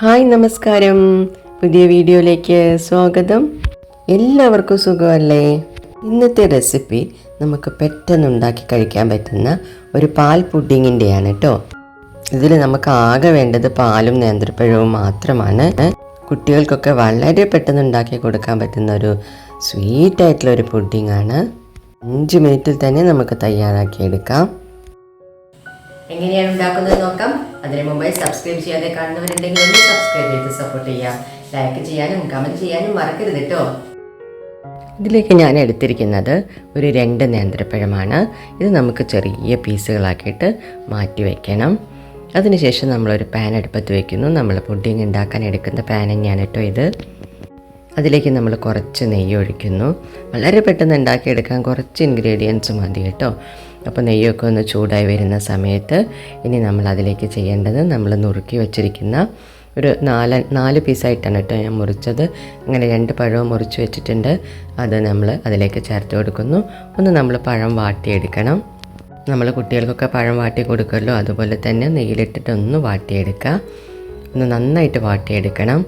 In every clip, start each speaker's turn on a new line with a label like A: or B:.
A: Hi നമസ്കാരം. പുതിയ വീഡിയോയിലേക്ക് സ്വാഗതം. എല്ലാവർക്കും സുഖമല്ലേ? ഇന്നത്തെ റെസിപ്പി നമുക്ക് പെട്ടെന്ന് ഉണ്ടാക്കി കഴിക്കാൻ പറ്റുന്ന ഒരു പാൽ പുഡിങ്ങിന്റെയാണ് കേട്ടോ ഇതിൽ നമുക്ക് ആകെ വേണ്ടത് പാലും നേന്ത്രപ്പഴവും മാത്രമാണ്. കുട്ടികൾക്കൊക്കെ വളരെ പെട്ടെന്ന് ഉണ്ടാക്കി കൊടുക്കാൻ പറ്റുന്ന ഒരു സ്വീറ്റ് ആയിട്ടുള്ള ഒരു പുഡിങ്ങാണ്. അഞ്ച് മിനിറ്റിൽ തന്നെ നമുക്ക് തയ്യാറാക്കിയെടുക്കാം. എങ്ങനെയാണ് ഉണ്ടാക്കുന്നത് നോക്കാം. അതിനു മുമ്പേ സബ്സ്ക്രൈബ് ചെയ്യാതെ കാണുന്നവരുണ്ടെങ്കിൽ ഒന്ന് സബ്സ്ക്രൈബ് ചെയ്ത് സപ്പോർട്ട് ചെയ്യാം ലൈക്ക് ചെയ്യാനും കമന്റ് ചെയ്യാനും മറക്കരുത് കേട്ടോ. ഇതിലേക്ക് ഞാൻ എടുത്തിരിക്കുന്നത് ഒരു രണ്ട് നേന്ത്രപ്പഴമാണ്. ഇത് നമുക്ക് ചെറിയ പീസുകളാക്കിയിട്ട് മാറ്റി വയ്ക്കണം അതിനുശേഷം നമ്മളൊരു പാൻ അടുപ്പത്ത് വയ്ക്കുന്നു നമ്മൾ പുഡിങ് ഉണ്ടാക്കാൻ എടുക്കുന്ന പാൻ തന്നെയാണ് കേട്ടോ ഇത്. അതിലേക്ക് നമ്മൾ കുറച്ച് നെയ്യ് ഒഴിക്കുന്നു വളരെ പെട്ടെന്ന് ഉണ്ടാക്കിയെടുക്കാൻ കുറച്ച് ഇൻഗ്രീഡിയൻസ് മതി കേട്ടോ. അപ്പോൾ നെയ്യൊക്കെ ഒന്ന് ചൂടായി വരുന്ന സമയത്ത് ഇനി നമ്മൾ അതിലേക്ക് ചെയ്യേണ്ടത് നമ്മൾ നുറുക്കി വെച്ചിരിക്കുന്ന ഒരു നാല് നാല് പീസായിട്ടാണ് കേട്ടോ ഞാൻ മുറിച്ചത്. അങ്ങനെ രണ്ട് പഴവും മുറിച്ച് വെച്ചിട്ടുണ്ട്. അത് നമ്മൾ അതിലേക്ക് ചേർത്ത് കൊടുക്കുന്നു. ഒന്ന് നമ്മൾ പഴം വാട്ടിയെടുക്കണം. നമ്മൾ കുട്ടികൾക്കൊക്കെ പഴം വാട്ടി കൊടുക്കുമല്ലോ അതുപോലെ തന്നെ നെയ്യിലിട്ടിട്ട് ഒന്ന് വാട്ടിയെടുക്കുക. ഒന്ന് നന്നായിട്ട് വാട്ടിയെടുക്കണം.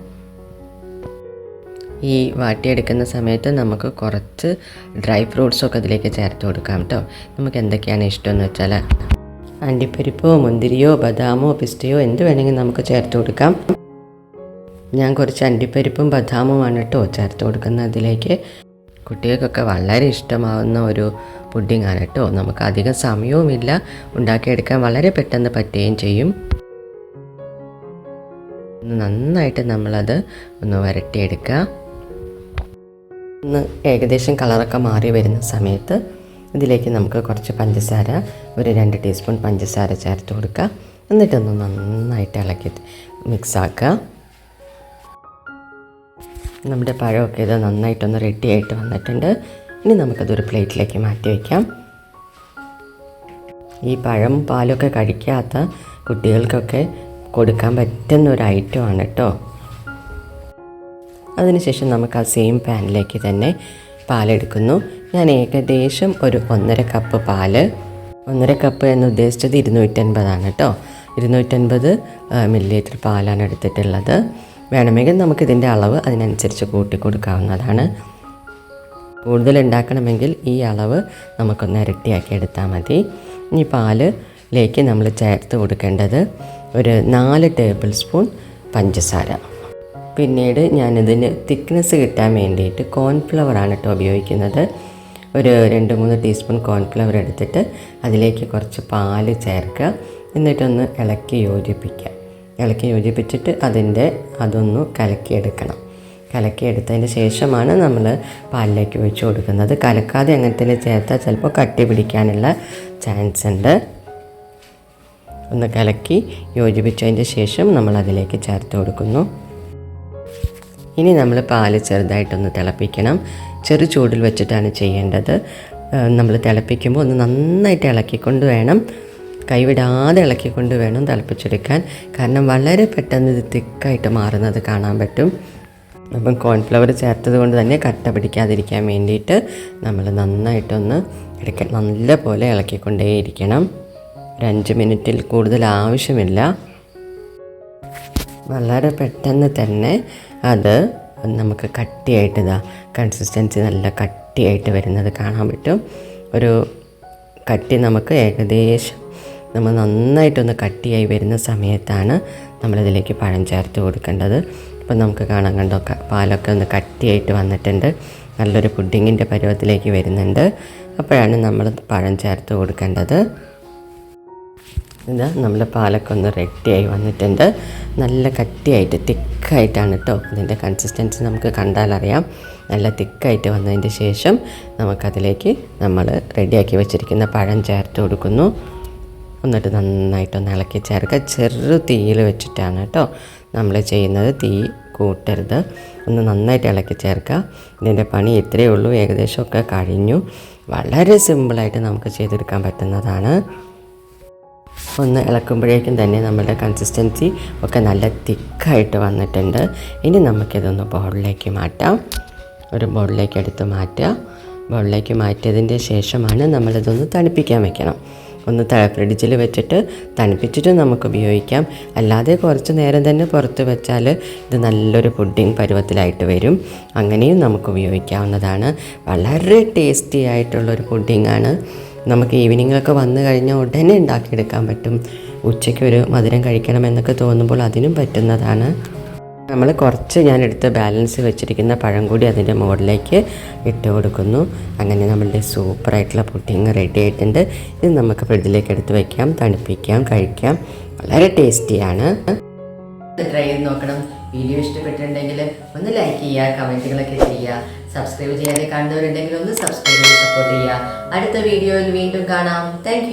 A: ഈ വാട്ടിയെടുക്കുന്ന സമയത്ത് നമുക്ക് കുറച്ച് ഡ്രൈ ഫ്രൂട്ട്സൊക്കെ അതിലേക്ക് ചേർത്ത് കൊടുക്കാം കേട്ടോ നമുക്ക് എന്തൊക്കെയാണ് ഇഷ്ടമെന്ന് വെച്ചാൽ അണ്ടിപ്പരിപ്പോ മുന്തിരിയോ ബദാമോ പിസ്റ്റയോ എന്ത് വേണമെങ്കിലും നമുക്ക് ചേർത്ത് കൊടുക്കാം. ഞാൻ കുറച്ച് അണ്ടിപ്പരിപ്പും ബദാമുമാണ് കേട്ടോ ചേർത്ത് കൊടുക്കുന്നത് അതിലേക്ക്. കുട്ടികൾക്കൊക്കെ വളരെ ഇഷ്ടമാവുന്ന ഒരു പുഡിങ്ങാണ് കേട്ടോ നമുക്ക് അധികം സമയവുമില്ല. ഉണ്ടാക്കിയെടുക്കാൻ വളരെ പെട്ടെന്ന് പറ്റുകയും ചെയ്യും. നന്നായിട്ട് നമ്മളത് ഒന്ന് വരട്ടിയെടുക്കുക. ഒന്ന് ഏകദേശം കളറൊക്കെ മാറി വരുന്ന സമയത്ത് ഇതിലേക്ക് നമുക്ക് കുറച്ച് പഞ്ചസാര ഒരു രണ്ട് ടീസ്പൂൺ പഞ്ചസാര ചേർത്ത് കൊടുക്കുക. എന്നിട്ടൊന്ന് നന്നായിട്ട് ഇളക്കി മിക്സാക്കുക നമ്മുടെ പഴമൊക്കെ ഇത് നന്നായിട്ടൊന്ന് റെഡി ആയിട്ട് വന്നിട്ടുണ്ട്. ഇനി നമുക്കതൊരു പ്ലേറ്റിലേക്ക് മാറ്റി വയ്ക്കാം ഈ പഴം പാലൊക്കെ കഴിക്കാത്ത കുട്ടികൾക്കൊക്കെ കൊടുക്കാൻ പറ്റുന്ന ഒരു ഐറ്റമാണ് കേട്ടോ അതിനുശേഷം നമുക്ക് ആ സെയിം പാനിലേക്ക് തന്നെ പാലെടുക്കുന്നു. ഞാൻ ഏകദേശം ഒരു ഒന്നര കപ്പ് പാൽ. ഒന്നര കപ്പ് എന്ന് ഉദ്ദേശിച്ചത് ഇരുന്നൂറ്റൻപതാണ് കേട്ടോ. ഇരുന്നൂറ്റൻപത് മില്ലി ലിറ്റർ പാലാണ് എടുത്തിട്ടുള്ളത്. വേണമെങ്കിൽ നമുക്കിതിന്റെ അളവ് അതിനനുസരിച്ച് കൂട്ടി കൊടുക്കാവുന്നതാണ് കൂടുതൽ ഉണ്ടാക്കണമെങ്കിൽ ഈ അളവ് നമുക്കൊന്ന് ഇരട്ടിയാക്കി എടുത്താൽ മതി. ഈ പാലിലേക്ക് നമ്മൾ ചേർത്ത് കൊടുക്കേണ്ടത് ഒരു നാല് ടേബിൾ സ്പൂൺ പഞ്ചസാര. പിന്നീട് ഞാനിതിന് തിക്നെസ് കിട്ടാൻ വേണ്ടിയിട്ട് കോൺഫ്ലവറാണ് കേട്ടോ ഉപയോഗിക്കുന്നത്. ഒരു രണ്ട് മൂന്ന് ടീസ്പൂൺ കോൺഫ്ലവർ എടുത്തിട്ട് അതിലേക്ക് കുറച്ച് പാൽ ചേർക്കുക. എന്നിട്ടൊന്ന് ഇളക്കി യോജിപ്പിക്കുക. ഇളക്കി യോജിപ്പിച്ചിട്ട് അതിന്റെ അതൊന്ന് കലക്കിയെടുക്കണം. കലക്കിയെടുത്തതിന് ശേഷമാണ് നമ്മൾ പാലിലേക്ക് ഒഴിച്ചു കൊടുക്കുന്നത്. കലക്കാതെ അങ്ങനെ തന്നെ ചേർത്താൽ ചിലപ്പോൾ കട്ടി പിടിക്കാനുള്ള ചാൻസ് ഉണ്ട്. ഒന്ന് കലക്കി യോജിപ്പിച്ചതിന്റെ ശേഷം നമ്മൾ അതിലേക്ക് ചേർത്ത് കൊടുക്കുന്നു. ഇനി നമ്മൾ പാൽ ചെറുതായിട്ടൊന്ന് തിളപ്പിക്കണം. ചെറു ചൂടിൽ വെച്ചിട്ടാണ് ചെയ്യേണ്ടത്. നമ്മൾ തിളപ്പിക്കുമ്പോൾ ഒന്ന് നന്നായിട്ട് ഇളക്കിക്കൊണ്ട് വേണം. കൈവിടാതെ ഇളക്കിക്കൊണ്ട് വേണം തിളപ്പിച്ചെടുക്കാൻ. കാരണം വളരെ പെട്ടെന്ന് ഇത് തിക്കായിട്ട് മാറുന്നത് കാണാൻ പറ്റും. അപ്പം കോൺഫ്ലവർ ചേർത്തത് കൊണ്ട് തന്നെ കട്ട പിടിക്കാതിരിക്കാൻ വേണ്ടിയിട്ട് നമ്മൾ നന്നായിട്ടൊന്ന് ഇടയ്ക്ക് നല്ല പോലെ ഇളക്കിക്കൊണ്ടേയിരിക്കണം. ഒരു അഞ്ച് മിനിറ്റിൽ കൂടുതൽ ആവശ്യമില്ല. വളരെ പെട്ടെന്ന് തന്നെ അത് നമുക്ക് കട്ടിയായിട്ട് ഇതാ കൺസിസ്റ്റൻസി നല്ല കട്ടിയായിട്ട് വരുന്നത് കാണാൻ പറ്റും. ഒരു കട്ടി നമുക്ക് ഏകദേശം നമ്മൾ നന്നായിട്ടൊന്ന് കട്ടിയായി വരുന്ന സമയത്താണ് നമ്മളിതിലേക്ക് പഴം ചേർത്ത് കൊടുക്കേണ്ടത്. ഇപ്പം നമുക്ക് കാണാൻ കണ്ടോ പാലൊക്കെ ഒന്ന് കട്ടിയായിട്ട് വന്നിട്ടുണ്ട്. നല്ലൊരു പുഡിങ്ങിന്റെ പരുവത്തിലേക്ക് വരുന്നുണ്ട്. അപ്പോഴാണ് നമ്മൾ പഴം ചേർത്ത് കൊടുക്കേണ്ടത്. ഇത് നമ്മുടെ പാലൊക്കെ ഒന്ന് റെഡിയായി വന്നിട്ടുണ്ട്. നല്ല കട്ടിയായിട്ട് തിക്കായിട്ടാണ് കേട്ടോ ഇതിന്റെ കൺസിസ്റ്റൻസി നമുക്ക് കണ്ടാലറിയാം. നല്ല തിക്കായിട്ട് വന്നതിന്റെ ശേഷം നമുക്കതിലേക്ക് നമ്മൾ റെഡിയാക്കി വെച്ചിരിക്കുന്ന പഴം ചേർത്ത് കൊടുക്കുന്നു. എന്നിട്ട് നന്നായിട്ടൊന്ന് ഇളക്കി ചേർക്കുക. ചെറു തീയിൽ വെച്ചിട്ടാണ് കേട്ടോ നമ്മൾ ചെയ്യുന്നത്. തീ കൂട്ടരുത്. ഒന്ന് നന്നായിട്ട് ഇളക്കി ചേർക്കുക. ഇതിന്റെ പണി ഇത്രയേ ഉള്ളൂ. ഏകദേശമൊക്കെ കഴിഞ്ഞു. വളരെ സിമ്പിളായിട്ട് നമുക്ക് ചെയ്തെടുക്കാൻ പറ്റുന്നതാണ്. ഒന്ന് ഇളക്കുമ്പോഴേക്കും തന്നെ നമ്മുടെ കൺസിസ്റ്റൻസി ഒക്കെ നല്ല തിക്കായിട്ട് വന്നിട്ടുണ്ട്. ഇനി നമുക്കിതൊന്ന് ബൗളിലേക്ക് മാറ്റാം. ഒരു ബൗളിലേക്ക് എടുത്ത് മാറ്റുക. ബൗളിലേക്ക് മാറ്റിയതിന്റെ ശേഷമാണ് നമ്മളിതൊന്ന് തണുപ്പിക്കാൻ വെക്കണം. ഒന്ന് ഫ്രിഡ്ജിൽ വെച്ചിട്ട് തണുപ്പിച്ചിട്ട് നമുക്ക് ഉപയോഗിക്കാം. അല്ലാതെ കുറച്ച് നേരം തന്നെ പുറത്ത് വെച്ചാൽ ഇത് നല്ലൊരു പുഡിംഗ് പരുവത്തിലായിട്ട് വരും. അങ്ങനെയും നമുക്ക് ഉപയോഗിക്കാവുന്നതാണ്. വളരെ ടേസ്റ്റി ആയിട്ടുള്ളൊരു പുഡിംഗാണ് നമുക്ക് ഈവനിങ്ങൊക്കെ വന്നു കഴിഞ്ഞാൽ ഉടനെ ഉണ്ടാക്കിയെടുക്കാൻ പറ്റും. ഉച്ചയ്ക്ക് ഒരു മധുരം കഴിക്കണം എന്നൊക്കെ തോന്നുമ്പോൾ അതിനും പറ്റുന്നതാണ്. നമ്മൾ കുറച്ച് ഞാൻ എടുത്ത് ബാലൻസ് വെച്ചിരിക്കുന്ന പഴം കൂടി അതിന്റെ മുകളിലേക്ക് ഇട്ട് കൊടുക്കുന്നു. അങ്ങനെ നമ്മളുടെ സൂപ്പറായിട്ടുള്ള പുഡിങ് റെഡി ആയിട്ടുണ്ട്. ഇത് നമുക്ക് ഫ്രിഡ്ജിലേക്ക് എടുത്ത് വയ്ക്കാം തണുപ്പിക്കാം കഴിക്കാം. വളരെ ടേസ്റ്റിയാണ് ട്രൈ ചെയ്ത് നോക്കണം. വീഡിയോ ഇഷ്ടപ്പെട്ടിട്ടുണ്ടെങ്കിൽ ഒന്ന് ലൈക്ക് ചെയ്യുക കമന്റുകളൊക്കെ ചെയ്യുക സബ്സ്ക്രൈബ് ചെയ്യാതെ കാണുന്നവരുണ്ടെങ്കിൽ ഒന്ന് സബ്സ്ക്രൈബ് ചെയ്ത് സപ്പോർട്ട് ചെയ്യുക. അടുത്ത വീഡിയോയിൽ വീണ്ടും കാണാം. താങ്ക്